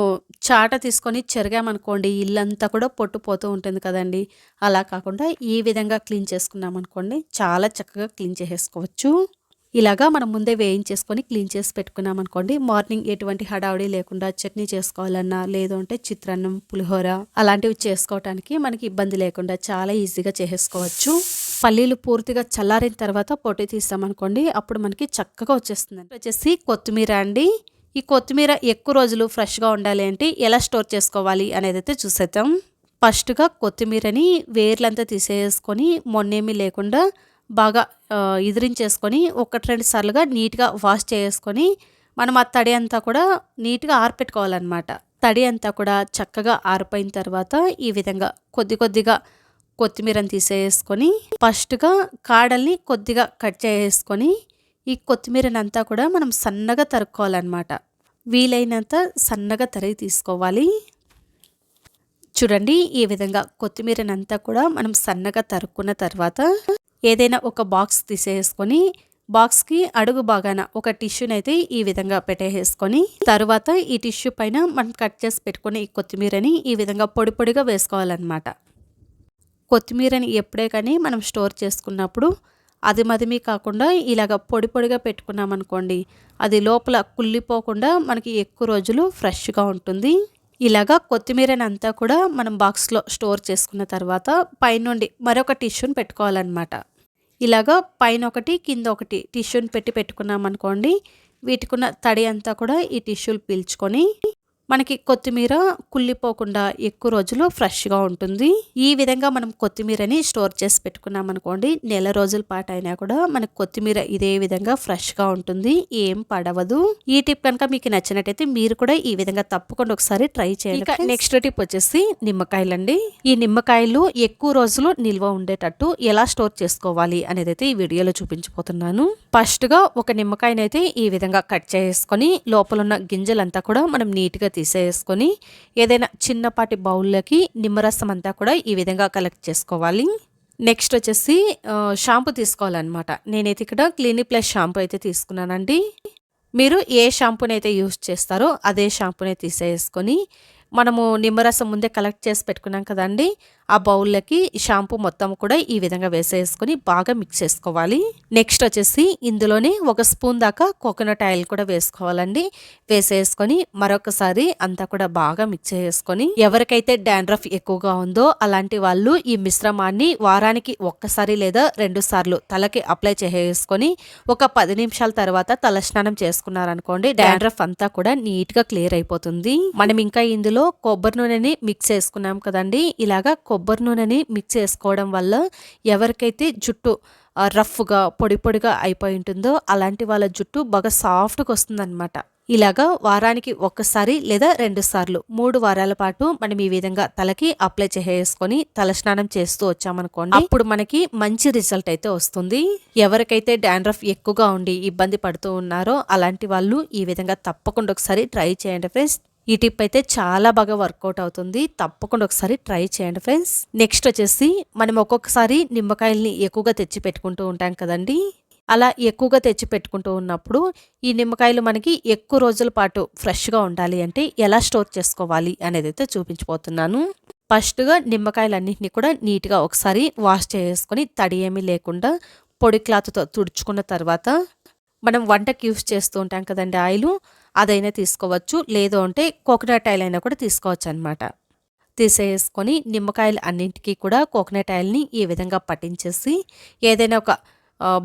చాట తీసుకొని చెరిగామనుకోండి ఇల్లంతా కూడా పొట్టు పోతూ ఉంటుంది కదండి. అలా కాకుండా ఈ విధంగా క్లీన్ చేసుకున్నామనుకోండి చాలా చక్కగా క్లీన్ చేసేసుకోవచ్చు. ఇలాగా మనం ముందే వేయించేసుకొని క్లీన్ చేసి పెట్టుకున్నాం అనుకోండి మార్నింగ్ ఎటువంటి హడావుడి లేకుండా చట్నీ చేసుకోవాలన్నా లేదు అంటే చిత్రాన్నం పులిహోర అలాంటివి చేసుకోవటానికి మనకి ఇబ్బంది లేకుండా చాలా ఈజీగా చేసేసుకోవచ్చు. పల్లీలు పూర్తిగా చల్లారిన తర్వాత పొట్టి తీస్తామనుకోండి అప్పుడు మనకి చక్కగా వచ్చేస్తుంది వచ్చేసి కొత్తిమీర అండి. ఈ కొత్తిమీర ఎక్కువ రోజులు ఫ్రెష్గా ఉండాలి అంటే ఎలా స్టోర్ చేసుకోవాలి అనేది అయితే చూసేద్దాం. ఫస్ట్గా కొత్తిమీరని వేర్లంతా తీసేసుకొని మొన్నేమి లేకుండా బాగా ఇదిరించేసుకొని ఒకటి రెండు సార్లుగా నీట్గా వాష్ చేసుకొని మనం ఆ తడి అంతా కూడా నీట్గా ఆరిపెట్టుకోవాలన్నమాట. తడి అంతా కూడా చక్కగా ఆరిపోయిన తర్వాత ఈ విధంగా కొద్ది కొద్దిగా కొత్తిమీరని తీసేసుకొని ఫస్ట్గా కాడల్ని కొద్దిగా కట్ చేసుకొని ఈ కొత్తిమీరనంతా కూడా మనం సన్నగా తరుక్కోవాలన్నమాట. వీలైనంత సన్నగా తరిగి తీసుకోవాలి. చూడండి ఈ విధంగా కొత్తిమీరనంతా కూడా మనం సన్నగా తరుక్కున్న తర్వాత ఏదైనా ఒక బాక్స్ తీసేసుకొని బాక్స్కి అడుగు బాగాన ఒక టిష్యూని అయితే ఈ విధంగా పెట్టేసుకొని తర్వాత ఈ టిష్యూ పైన మనం కట్ చేసి పెట్టుకుని ఈ కొత్తిమీరని ఈ విధంగా పొడి పొడిగా వేసుకోవాలన్నమాట. కొత్తిమీరని ఎప్పుడే కానీ మనం స్టోర్ చేసుకున్నప్పుడు అది మదిమి కాకుండా ఇలాగ పొడి పొడిగా పెట్టుకున్నామనుకోండి అది లోపల కుళ్ళిపోకుండా మనకి ఎక్కువ రోజులు ఫ్రెష్గా ఉంటుంది. ఇలాగా కొత్తిమీరని అంతా కూడా మనం బాక్స్లో స్టోర్ చేసుకున్న తర్వాత పైనుండి మరొక టిష్యూని పెట్టుకోవాలన్నమాట. ఇలాగా పైన ఒకటి కింద ఒకటి టిష్యూని పెట్టి పెట్టుకున్నాం అనుకోండి వీటికున్న తడి అంతా కూడా ఈ టిష్యూలు పీల్చుకొని మనకి కొత్తిమీర కుళ్ళిపోకుండా ఎక్కువ రోజులు ఫ్రెష్గా ఉంటుంది. ఈ విధంగా మనం కొత్తిమీరని స్టోర్ చేసి పెట్టుకున్నాం అనుకోండి నెల రోజుల పాటు అయినా కూడా మనకి కొత్తిమీర ఇదే విధంగా ఫ్రెష్గా ఉంటుంది. ఏం పడవదు. ఈ టిప్ కనుక మీకు నచ్చినట్టయితే మీరు కూడా ఈ విధంగా తప్పకుండా ఒకసారి ట్రై చేయండి నెక్స్ట్ టిప్ వచ్చేసి నిమ్మకాయలండి. ఈ నిమ్మకాయలు ఎక్కువ రోజులు నిల్వ ఉండేటట్టు ఎలా స్టోర్ చేసుకోవాలి అనేది అయితే ఈ వీడియోలో చూపించబోతున్నాను. ఫస్ట్గా ఒక నిమ్మకాయనైతే ఈ విధంగా కట్ చేసుకొని లోపల ఉన్న గింజలంతా కూడా మనం నీట్గా తీసేసుకొని ఏదైనా చిన్నపాటి బౌల్లోకి నిమ్మరసం అంతా కూడా ఈ విధంగా కలెక్ట్ చేసుకోవాలి. నెక్స్ట్ వచ్చేసి షాంపూ తీసుకోవాలన్నమాట. నేనైతే ఇక్కడ క్లినిక్ ప్లస్ షాంపూ అయితే తీసుకున్నానండి. మీరు ఏ షాంపూని అయితే యూస్ చేస్తారో అదే షాంపూనే తీసేసుకొని మనము నిమ్మరసం ముందే కలెక్ట్ చేసి పెట్టుకున్నాం కదండి ఆ బౌల్లోకి షాంపూ మొత్తం కూడా ఈ విధంగా వేసేసుకొని బాగా మిక్స్ చేసుకోవాలి. నెక్స్ట్ వచ్చేసి ఇందులోనే ఒక స్పూన్ దాకా కోకోనట్ ఆయిల్ కూడా వేసుకోవాలండి. వేసేసుకొని మరొకసారి అంతా కూడా బాగా మిక్స్ చేసుకొని ఎవరికైతే డాండ్రఫ్ ఎక్కువగా ఉందో అలాంటి వాళ్ళు ఈ మిశ్రమాన్ని వారానికి ఒక్కసారి లేదా రెండు సార్లు తలకి అప్లై చేసుకొని ఒక పది నిమిషాల తర్వాత తల స్నానం చేసుకున్నారనుకోండి డాండ్రఫ్ అంతా కూడా నీట్గా క్లియర్ అయిపోతుంది. మనం ఇంకా ఇందులో కొబ్బరి నూనెని మిక్స్ చేసుకున్నాం కదండి ఇలాగా కొబ్బరి నూనెని మిక్స్ చేసుకోవడం వల్ల ఎవరికైతే జుట్టు రఫ్గా పొడి పొడిగా అయిపోయి ఉంటుందో అలాంటి వాళ్ళ జుట్టు బాగా సాఫ్ట్గా వస్తుందన్నమాట. ఇలాగా వారానికి ఒక్కసారి లేదా రెండు సార్లు మూడు వారాల పాటు మనం ఈ విధంగా తలకి అప్లై చేసుకొని తలస్నానం చేస్తూ వచ్చామనుకోండి అప్పుడు మనకి మంచి రిజల్ట్ అయితే వస్తుంది. ఎవరికైతే డాండ్రఫ్ ఎక్కువగా ఉండి ఇబ్బంది పడుతూ ఉన్నారో అలాంటి వాళ్ళు ఈ విధంగా తప్పకుండా ఒకసారి ట్రై చేయండి ఫ్రెండ్స్. ఈ టిప్ అయితే చాలా బాగా వర్కౌట్ అవుతుంది. తప్పకుండా ఒకసారి ట్రై చేయండి ఫ్రెండ్స్. నెక్స్ట్ వచ్చేసి మనం ఒక్కొక్కసారి నిమ్మకాయల్ని ఎక్కువగా తెచ్చి పెట్టుకుంటూ ఉంటాం కదండి. అలా ఎక్కువగా తెచ్చి పెట్టుకుంటూ ఉన్నప్పుడు ఈ నిమ్మకాయలు మనకి ఎక్కువ రోజుల పాటు ఫ్రెష్గా ఉండాలి అంటే ఎలా స్టోర్ చేసుకోవాలి అనేది అయితే చూపించబోతున్నాను. ఫస్ట్గా నిమ్మకాయలన్నింటినీ కూడా నీట్గా ఒకసారి వాష్ చేసుకొని తడి ఏమీ లేకుండా పొడి క్లాత్తో తుడుచుకున్న తర్వాత మనం వంటకి యూస్ చేస్తూ ఉంటాం కదండి ఆయిల్. అదైనా తీసుకోవచ్చు. లేదు అంటే కోకోనట్ ఆయిల్ అయినా కూడా తీసుకోవచ్చు అనమాట తీసేసుకొని నిమ్మకాయలు అన్నింటికీ కూడా కోకోనట్ ఆయిల్ని ఈ విధంగా పట్టించేసి ఏదైనా ఒక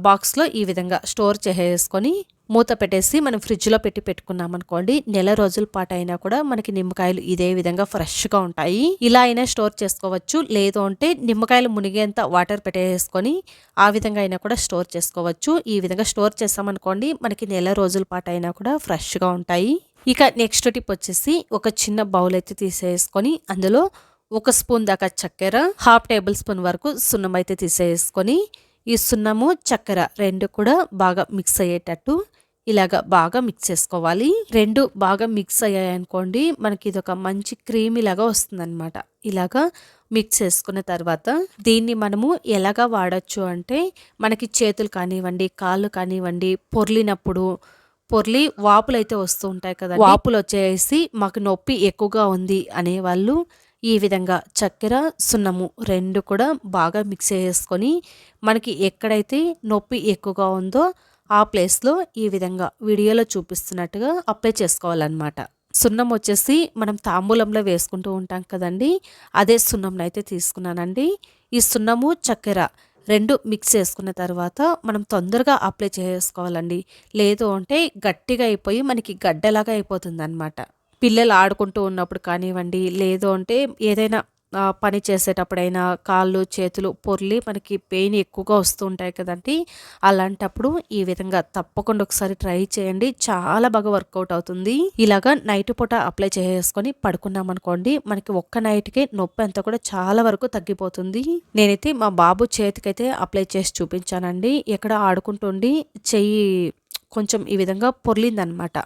బాక్స్లో ఈ విధంగా స్టోర్ చేసేసుకొని మూత పెట్టేసి మనం ఫ్రిడ్జ్లో పెట్టి పెట్టుకున్నాం అనుకోండి నెల రోజుల పాటు అయినా కూడా మనకి నిమ్మకాయలు ఇదే విధంగా ఫ్రెష్గా ఉంటాయి. ఇలా అయినా స్టోర్ చేసుకోవచ్చు. లేదు అంటే నిమ్మకాయలు మునిగేంత వాటర్ పెట్టేసుకొని ఆ విధంగా అయినా కూడా స్టోర్ చేసుకోవచ్చు. ఈ విధంగా స్టోర్ చేస్తామనుకోండి మనకి నెల రోజుల పాటు అయినా కూడా ఫ్రెష్గా ఉంటాయి. ఇక నెక్స్ట్ టిప్ వచ్చేసి ఒక చిన్న బౌల్ అయితే తీసేసుకొని అందులో ఒక స్పూన్ దాకా చక్కెర హాఫ్ టేబుల్ స్పూన్ వరకు సున్నం అయితే తీసేసుకొని ఈ సున్నము చక్కెర రెండు కూడా బాగా మిక్స్ అయ్యేటట్టు ఇలాగ బాగా మిక్స్ చేసుకోవాలి. రెండు బాగా మిక్స్ అయ్యాయనుకోండి మనకి ఇది ఒక మంచి క్రీమ్ ఇలాగా వస్తుందన్నమాట. ఇలాగా మిక్స్ చేసుకున్న తర్వాత దీన్ని మనము ఎలాగా వాడచ్చు అంటే మనకి చేతులు కానివ్వండి కాళ్ళు కానివ్వండి పొర్లినప్పుడు పొర్లి వాపులు అయితే వస్తూ ఉంటాయి కదా వాపులు వచ్చేసి మాకు నొప్పి ఎక్కువగా ఉంది అనేవాళ్ళు ఈ విధంగా చక్కెర సున్నము రెండు కూడా బాగా మిక్స్ చేసుకొని మనకి ఎక్కడైతే నొప్పి ఎక్కువగా ఉందో ఆ ప్లేస్లో ఈ విధంగా వీడియోలో చూపిస్తున్నట్టుగా అప్లై చేసుకోవాలన్నమాట. సున్నం వచ్చేసి మనం తాంబూలంలో వేసుకుంటూ ఉంటాం కదండి అదే సున్నంలో అయితే తీసుకున్నానండి. ఈ సున్నము చక్కెర రెండు మిక్స్ చేసుకున్న తర్వాత మనం తొందరగా అప్లై చేసుకోవాలండి. లేదు అంటే గట్టిగా అయిపోయి మనకి గడ్డలాగా అయిపోతుంది అనమాట పిల్లలు ఆడుకుంటూ ఉన్నప్పుడు కానివ్వండి లేదు అంటే ఏదైనా పని చేసేటప్పుడైనా కాళ్ళు చేతులు పొర్లి మనకి పెయిన్ ఎక్కువగా వస్తూ ఉంటాయి కదండి. అలాంటప్పుడు ఈ విధంగా తప్పకుండా ఒకసారి ట్రై చేయండి. చాలా బాగా వర్కౌట్ అవుతుంది. ఇలాగా నైట్ పూట అప్లై చేసుకొని పడుకున్నాం అనుకోండి మనకి ఒక్క నైట్కి నొప్పి అంతా కూడా చాలా వరకు తగ్గిపోతుంది. నేనైతే మా బాబు చేతికైతే అప్లై చేసి చూపించానండి. ఎక్కడ ఆడుకుంటుండి చెయ్యి కొంచెం ఈ విధంగా పొర్లిందనమాట.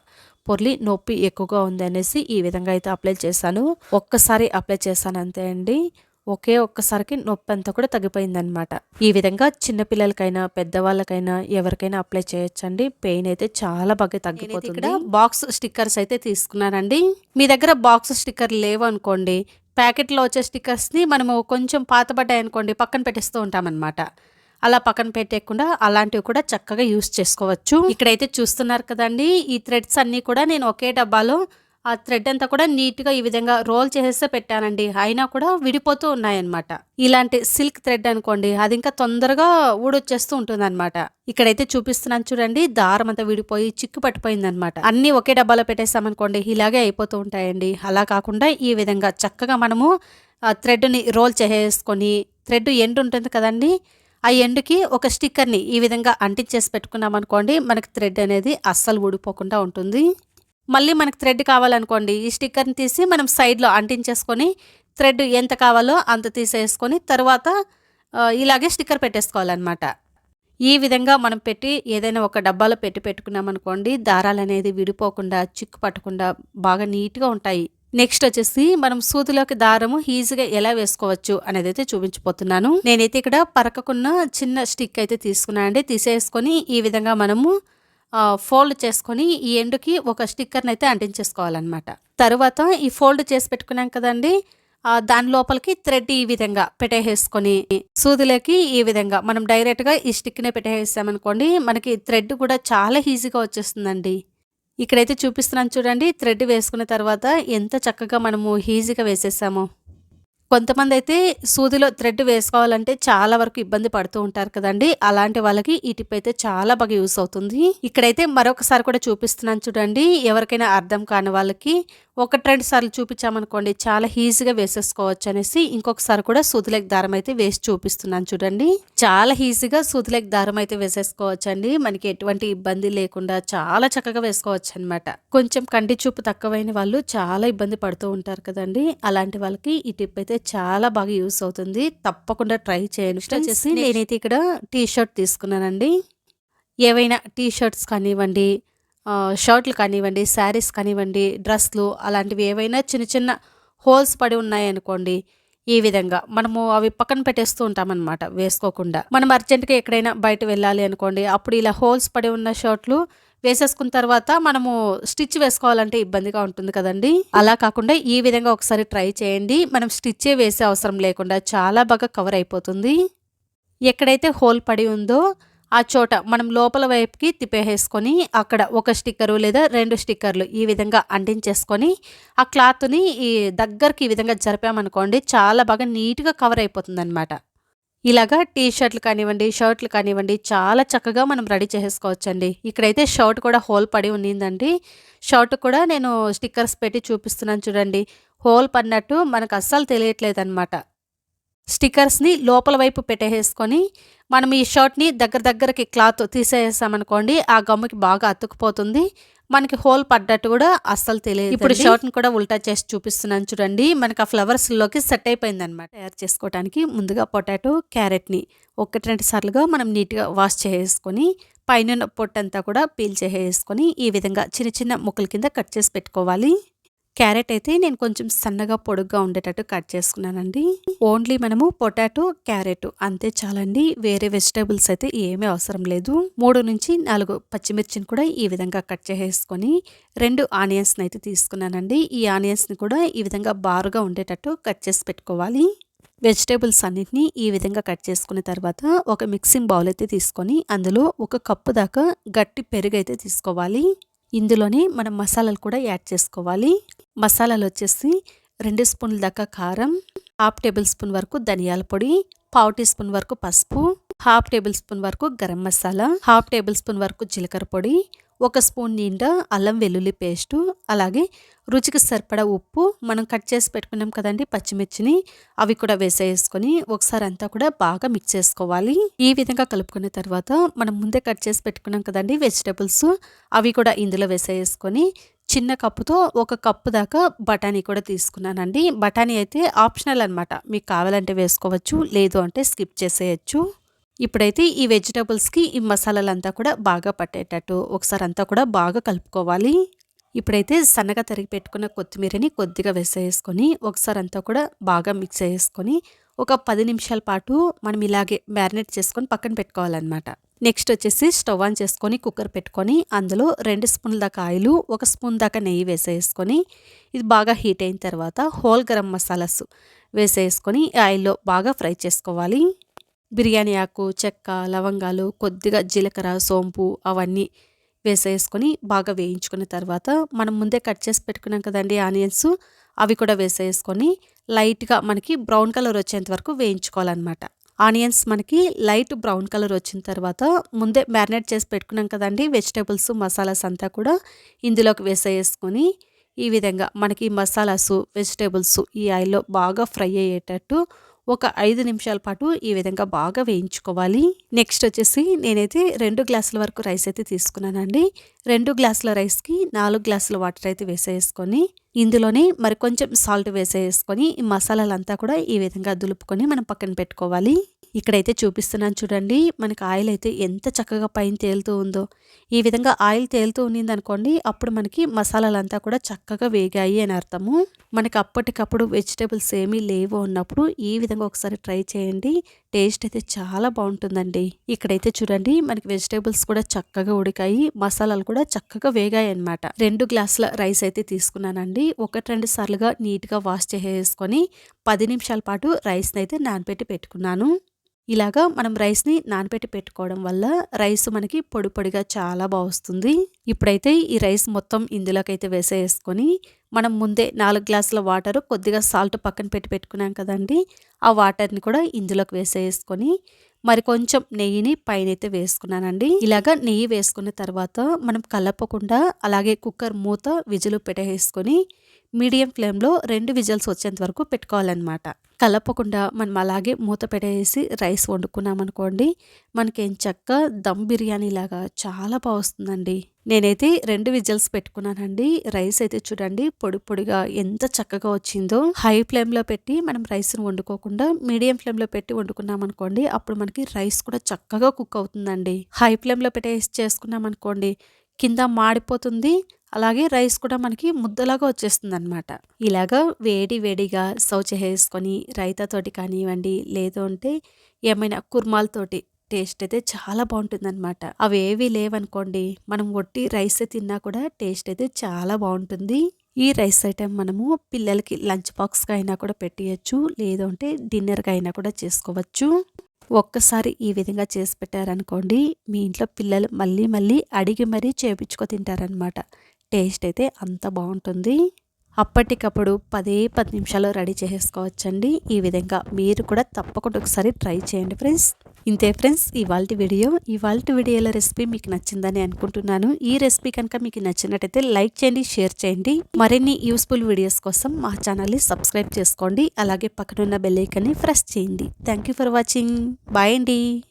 పొర్లి నొప్పి ఎక్కువగా ఉంది అనేసి ఈ విధంగా అయితే అప్లై చేశాను. ఒక్కసారి అప్లై చేశాను అంతే అండి. ఒకే ఒక్కసారికి నొప్పి అంతా కూడా తగ్గిపోయిందనమాట ఈ విధంగా చిన్నపిల్లలకైనా పెద్దవాళ్ళకైనా ఎవరికైనా అప్లై చేయొచ్చండి. పెయిన్ అయితే చాలా బాగా తగ్గిపోతుంది. ఇక్కడ బాక్స్ స్టిక్కర్స్ అయితే తీసుకున్నానండి. మీ దగ్గర బాక్స్ స్టిక్కర్ లేవు అనుకోండి ప్యాకెట్లో వచ్చే స్టిక్కర్స్ని మనము కొంచెం పాతబడ్డాయి అనుకోండి పక్కన పెట్టేస్తూ ఉంటామన్నమాట. అలా పక్కన పెట్టేయకుండా అలాంటివి కూడా చక్కగా యూస్ చేసుకోవచ్చు. ఇక్కడైతే చూస్తున్నారు కదండి ఈ థ్రెడ్స్ అన్నీ కూడా నేను ఒకే డబ్బాలో ఆ థ్రెడ్ అంతా కూడా నీట్గా ఈ విధంగా రోల్ చేసేస్తే పెట్టానండి. అయినా కూడా విడిపోతూ ఉన్నాయన్నమాట. ఇలాంటి సిల్క్ థ్రెడ్ అనుకోండి అది ఇంకా తొందరగా ఊడొచ్చేస్తూ ఉంటుందన్నమాట. ఇక్కడైతే చూపిస్తున్నాను చూడండి దారం అంతా విడిపోయి చిక్కు పట్టిపోయింది అనమాట ఒకే డబ్బాలో పెట్టేస్తామనుకోండి ఇలాగే అయిపోతూ ఉంటాయండి. అలా కాకుండా ఈ విధంగా చక్కగా మనము థ్రెడ్ని రోల్ చేసేసుకొని థ్రెడ్ ఎండ్ ఉంటుంది కదండి ఆ ఎండుకి ఒక స్టిక్కర్ని ఈ విధంగా అంటించేసి పెట్టుకున్నాం అనుకోండి మనకి థ్రెడ్ అనేది అస్సలు ఊడిపోకుండా ఉంటుంది. మళ్ళీ మనకు థ్రెడ్ కావాలనుకోండి ఈ స్టిక్కర్ని తీసి మనం సైడ్లో అంటించేసుకొని థ్రెడ్ ఎంత కావాలో అంత తీసేసుకొని తర్వాత ఇలాగే స్టిక్కర్ పెట్టేసుకోవాలన్నమాట. ఈ విధంగా మనం పెట్టి ఏదైనా ఒక డబ్బాలో పెట్టి పెట్టుకున్నాం అనుకోండి దారాలు అనేది విడిపోకుండా చిక్కు పట్టకుండా బాగా నీట్గా ఉంటాయి. నెక్స్ట్ వచ్చేసి మనం సూదిలోకి దారము ఈజీగా ఎలా వేసుకోవచ్చు అనేది అయితే చూపించిపోతున్నాను నేనైతే ఇక్కడ పరకకున్న చిన్న స్టిక్ అయితే తీసుకున్నాను అండి. తీసేసుకొని ఈ విధంగా మనము ఫోల్డ్ చేసుకొని ఈ ఎండుకి ఒక స్టిక్కర్ని అయితే అంటించేసుకోవాలన్నమాట. తర్వాత ఈ ఫోల్డ్ చేసి పెట్టుకున్నాం కదండి దాని లోపలికి థ్రెడ్ ఈ విధంగా పెట్టేసుకొని సూదిలోకి ఈ విధంగా మనం డైరెక్ట్గా ఈ స్టిక్నే పెట్టేసామనుకోండి మనకి థ్రెడ్ కూడా చాలా ఈజీగా వచ్చేస్తుందండి. ఇక్కడైతే చూపిస్తున్నాను చూడండి. థ్రెడ్ వేసుకున్న తర్వాత ఎంత చక్కగా మనము ఈజీగా వేసేసామో. కొంతమంది అయితే సూదిలో థ్రెడ్ వేసుకోవాలంటే చాలా వరకు ఇబ్బంది పడుతూ ఉంటారు కదండి. అలాంటి వాళ్ళకి ఈ టిప్ అయితే చాలా బాగా యూస్ అవుతుంది. ఇక్కడైతే మరొకసారి కూడా చూపిస్తున్నాను చూడండి. ఎవరికైనా అర్థం కాని వాళ్ళకి ఒకటి రెండు సార్లు చూపించామనుకోండి చాలా ఈజీగా వేసేసుకోవచ్చు అనేసి ఇంకొకసారి కూడా సూదిలేక్ దారం అయితే వేసి చూపిస్తున్నాను చూడండి. చాలా ఈజీగా సూదిలేక్ దారం అయితే వేసేసుకోవచ్చు అండి మనకి ఎటువంటి ఇబ్బంది లేకుండా చాలా చక్కగా వేసుకోవచ్చు అనమాట కొంచెం కంటి చూపు తక్కువైన వాళ్ళు చాలా ఇబ్బంది పడుతూ ఉంటారు కదండి. అలాంటి వాళ్ళకి ఈ టిప్ అయితే చాలా బాగా యూస్ అవుతుంది. తప్పకుండా ట్రై చేయండి. వచ్చేసి నేనైతే ఇక్కడ టీ షర్ట్ తీసుకున్నానండి. ఏవైనా టీ షర్ట్స్ కానివ్వండి షర్ట్లు కానివ్వండి శారీస్ కానివ్వండి డ్రెస్లు అలాంటివి ఏవైనా చిన్న చిన్న హోల్స్ పడి ఉన్నాయనుకోండి ఈ విధంగా మనము అవి పక్కన పెట్టేస్తూ ఉంటామన్నమాట వేసుకోకుండా. మనం అర్జెంటుగా ఎక్కడైనా బయట వెళ్ళాలి అనుకోండి అప్పుడు ఇలా హోల్స్ పడి ఉన్న షర్ట్లు వేసేసుకున్న తర్వాత మనము స్టిచ్ వేసుకోవాలంటే ఇబ్బందిగా ఉంటుంది కదండి. అలా కాకుండా ఈ విధంగా ఒకసారి ట్రై చేయండి. మనం స్టిచ్చే వేసే అవసరం లేకుండా చాలా బాగా కవర్ అయిపోతుంది. ఎక్కడైతే హోల్ పడి ఉందో ఆ చోట మనం లోపల వైపుకి తిప్పేసుకొని అక్కడ ఒక స్టిక్కరు లేదా రెండు స్టిక్కర్లు ఈ విధంగా అంటించేసుకొని ఆ క్లాత్ని ఈ దగ్గరికి ఈ విధంగా జరిపామనుకోండి చాలా బాగా నీట్గా కవర్ అయిపోతుంది అనమాట ఇలాగా టీ షర్ట్లు కానివ్వండి షర్ట్లు కానివ్వండి చాలా చక్కగా మనం రెడీ చేసుకోవచ్చండి ఇక్కడైతే షర్ట్ కూడా హోల్ పడి ఉన్నిందండి షర్ట్ కూడా నేను స్టిక్కర్స్ పెట్టి చూపిస్తున్నాను చూడండి. హోల్ పడినట్టు మనకు అస్సలు తెలియట్లేదు అనమాట స్టిక్కర్స్ని లోపల వైపు పెట్టేసుకొని మనం ఈ షర్ట్ని దగ్గర దగ్గరకి క్లాత్ తీసేసామనుకోండి ఆ గమ్ముకి బాగా అతుక్కుపోతుంది. మనకి హోల్ పడ్డట్టు కూడా అస్సలు తెలియదు ఇప్పుడు షర్ట్ని కూడా ఉల్టా చేసి చూపిస్తున్నాను చూడండి. మనకి ఆ ఫ్లవర్స్లోకి సెట్ అయిపోయింది అనమాట తయారు చేసుకోవడానికి ముందుగా పొటాటో క్యారెట్ని ఒకటి రెండు సార్లుగా మనం నీట్గా వాష్ చేసుకొని పైన పొట్టంతా కూడా పీల్ చేసేసుకొని ఈ విధంగా చిన్న చిన్న ముక్కల కింద కట్ చేసి పెట్టుకోవాలి. క్యారెట్ అయితే నేను కొంచెం సన్నగా పొడుగ్గా ఉండేటట్టు కట్ చేసుకున్నానండి. ఓన్లీ మనము పొటాటో క్యారెట్ అంతే చాలండి. వేరే వెజిటేబుల్స్ అయితే ఏమీ అవసరం లేదు. మూడు నుంచి నాలుగు పచ్చిమిర్చిని కూడా ఈ విధంగా కట్ చేసేసుకొని రెండు ఆనియన్స్ని అయితే తీసుకున్నానండి. ఈ ఆనియన్స్ని కూడా ఈ విధంగా బారుగా ఉండేటట్టు కట్ చేసి పెట్టుకోవాలి. వెజిటేబుల్స్ అన్నిటిని ఈ విధంగా కట్ చేసుకున్న తర్వాత ఒక మిక్సింగ్ బౌల్ అయితే తీసుకొని అందులో ఒక కప్పు దాకా గట్టి పెరుగు అయితే తీసుకోవాలి. ఇందులోనే మనం మసాలాలు కూడా యాడ్ చేసుకోవాలి. మసాలాలు వచ్చేసి రెండు స్పూన్ల దాకా కారం హాఫ్ టేబుల్ స్పూన్ వరకు ధనియాల పొడి పావు టీ స్పూన్ వరకు పసుపు హాఫ్ టేబుల్ స్పూన్ వరకు garam masala half tablespoon వరకు జీలకర్ర పొడి ఒక స్పూన్ నిండా అల్లం వెల్లుల్లి పేస్టు అలాగే రుచికి సరిపడా ఉప్పు మనం కట్ చేసి పెట్టుకున్నాం కదండి పచ్చిమిర్చిని అవి కూడా వేసేసుకొని ఒకసారి అంతా కూడా బాగా మిక్స్ చేసుకోవాలి. ఈ విధంగా కలుపుకున్న తర్వాత మనం ముందే కట్ చేసి పెట్టుకున్నాం కదండి వెజిటేబుల్స్ అవి కూడా ఇందులో వేసేసుకొని చిన్న కప్పుతో ఒక కప్పు దాకా బఠానీ కూడా తీసుకున్నానండి. బఠానీ అయితే ఆప్షనల్ అనమాట మీకు కావాలంటే వేసుకోవచ్చు లేదు అంటే స్కిప్ చేసేయచ్చు. ఇప్పుడైతే ఈ వెజిటబుల్స్కి ఈ మసాలాలంతా కూడా బాగా పట్టేటట్టు ఒకసారి అంతా కూడా బాగా కలుపుకోవాలి. ఇప్పుడైతే సన్నగా తరిగి పెట్టుకున్న కొత్తిమీరని కొద్దిగా వేసేసుకొని ఒకసారి అంతా కూడా బాగా మిక్స్ చేసుకొని ఒక పది నిమిషాల పాటు మనం ఇలాగే మ్యారినేట్ చేసుకొని పక్కన పెట్టుకోవాలన్నమాట. నెక్స్ట్ వచ్చేసి స్టవ్ ఆన్ చేసుకొని కుక్కర్ పెట్టుకొని అందులో రెండు స్పూన్ల దాకా ఆయిలు ఒక స్పూన్ దాకా నెయ్యి వేసేసుకొని ఇది బాగా హీట్ అయిన తర్వాత హోల్ గరం మసాలాస్ వేసేసుకొని ఆయిల్లో బాగా ఫ్రై చేసుకోవాలి. బిర్యానీ ఆకు చెక్క లవంగాలు కొద్దిగా జీలకర్ర సోంపు అవన్నీ వేసేసుకొని బాగా వేయించుకున్న తర్వాత మనం ముందే కట్ చేసి పెట్టుకున్నాం కదండి ఆనియన్స్. అవి కూడా వేసేసుకొని లైట్గా మనకి బ్రౌన్ కలర్ వచ్చేంత వరకు వేయించుకోవాలన్నమాట. ఆనియన్స్ మనకి లైట్ బ్రౌన్ కలర్ వచ్చిన తర్వాత ముందే మ్యారినేట్ చేసి పెట్టుకున్నాం కదండి వెజిటేబుల్స్ మసాలాస్ అంతా కూడా ఇందులోకి వేసేసుకొని ఈ విధంగా మనకి మసాలాసు వెజిటేబుల్స్ ఈ ఆయిల్లో బాగా ఫ్రై అయ్యేటట్టు ఒక ఐదు నిమిషాల పాటు ఈ విధంగా బాగా వేయించుకోవాలి. నెక్స్ట్ వచ్చేసి నేనైతే రెండు గ్లాసుల వరకు రైస్ అయితే తీసుకున్నానండి. రెండు గ్లాసుల రైస్కి నాలుగు గ్లాసుల వాటర్ అయితే వేసేసుకొని ఇందులోనే మరి కొంచెం సాల్ట్ వేసేసుకొని ఈ మసాలాలంతా కూడా ఈ విధంగా దులుపుకొని మనం పక్కన పెట్టుకోవాలి. ఇక్కడైతే చూపిస్తున్నాను చూడండి మనకి ఆయిల్ అయితే ఎంత చక్కగా పైన తేలుతూ ఉందో. ఈ విధంగా ఆయిల్ తేలుతూ ఉన్నింది అనుకోండి అప్పుడు మనకి మసాలాలంతా కూడా చక్కగా వేగాయి అని అర్థము. మనకి అప్పటికప్పుడు వెజిటేబుల్స్ ఏమీ లేవు అన్నప్పుడు ఈ విధంగా ఒకసారి ట్రై చేయండి. టేస్ట్ అయితే చాలా బాగుంటుందండి. ఇక్కడైతే చూడండి మనకి వెజిటేబుల్స్ కూడా చక్కగా ఉడికాయి మసాలాలు కూడా చక్కగా వేగాయి అనమాట రెండు గ్లాసుల రైస్ అయితే తీసుకున్నానండి. ఒకటి రెండు సార్లుగా నీట్గా వాష్ చేసేసుకొని పది నిమిషాల పాటు రైస్ని అయితే నానబెట్టి పెట్టుకున్నాను. ఇలాగా మనం రైస్ని నానబెట్టి పెట్టుకోవడం వల్ల రైస్ మనకి పొడి పొడిగా చాలా బాగుస్తుంది. ఇప్పుడైతే ఈ రైస్ మొత్తం ఇందులోకైతే వేసేసుకొని మనం ముందే నాలుగు గ్లాసుల వాటర్ కొద్దిగా సాల్ట్ పక్కన పెట్టి పెట్టుకున్నాం కదండి. ఆ వాటర్ని కూడా ఇందులోకి వేసేసుకొని మరి కొంచెం నెయ్యిని పైన అయితే వేసుకున్నానండి. ఇలాగా నెయ్యి వేసుకున్న తర్వాత మనం కలపకుండా అలాగే కుక్కర్ మూత విజులు పెట్టేసుకొని మీడియం ఫ్లేమ్లో రెండు విజిల్స్ వచ్చేంత వరకు పెట్టుకోవాలన్నమాట. కలపకుండా మనం అలాగే మూత పెట్టేసి రైస్ వండుకున్నాం అనుకోండి మనకేం చక్క దమ్ బిర్యానీ లాగా చాలా బాగుస్తుందండి. నేనైతే రెండు విజల్స్ పెట్టుకున్నానండి. రైస్ అయితే చూడండి పొడి పొడిగా ఎంత చక్కగా వచ్చిందో. హై ఫ్లేమ్లో పెట్టి మనం రైస్ని వండుకోకుండా మీడియం ఫ్లేమ్లో పెట్టి వండుకున్నాం అనుకోండి అప్పుడు మనకి రైస్ కూడా చక్కగా కుక్ అవుతుందండి. హై ఫ్లేమ్లో పెట్టేసి చేసుకున్నాం అనుకోండి కింద మాడిపోతుంది. అలాగే రైస్ కూడా మనకి ముద్దలాగా వచ్చేస్తుంది అనమాట ఇలాగా వేడి వేడిగా సౌ చేసుకొని రైతాతోటి కానివ్వండి లేదు అంటే ఏమైనా కుర్మాలతోటి టేస్ట్ అయితే చాలా బాగుంటుందన్నమాట. అవి ఏవి లేవనుకోండి మనం వట్టి రైస్ తిన్నా కూడా టేస్ట్ అయితే చాలా బాగుంటుంది. ఈ రైస్ ఐటెం మనము పిల్లలకి లంచ్ బాక్స్గా అయినా కూడా పెట్టేయచ్చు లేదంటే డిన్నర్గా అయినా కూడా చేసుకోవచ్చు. ఒక్కసారి ఈ విధంగా చేసి పెట్టారనుకోండి మీ ఇంట్లో పిల్లలు మళ్ళీ మళ్ళీ అడిగి మరీ చేపించుకో తింటారనమాట టేస్ట్ అయితే అంత బాగుంటుంది. అప్పటికప్పుడు పదే పది నిమిషాలు రెడీ చేసుకోవచ్చండి ఈ విధంగా మీరు కూడా తప్పకుండా ఒకసారి ట్రై చేయండి ఫ్రెండ్స్. ఇంతే ఫ్రెండ్స్ ఇవాళ వీడియో. ఇవాళ వీడియోల రెసిపీ మీకు నచ్చిందని అనుకుంటున్నాను. ఈ రెసిపీ కనుక మీకు నచ్చినట్టయితే లైక్ చేయండి షేర్ చేయండి. మరిన్ని యూస్ఫుల్ వీడియోస్ కోసం మా ఛానల్ని సబ్స్క్రైబ్ చేసుకోండి. అలాగే పక్కనున్న బెల్లైకన్ని ప్రెస్ చేయండి. Thank for watching. బాయ్ అండి.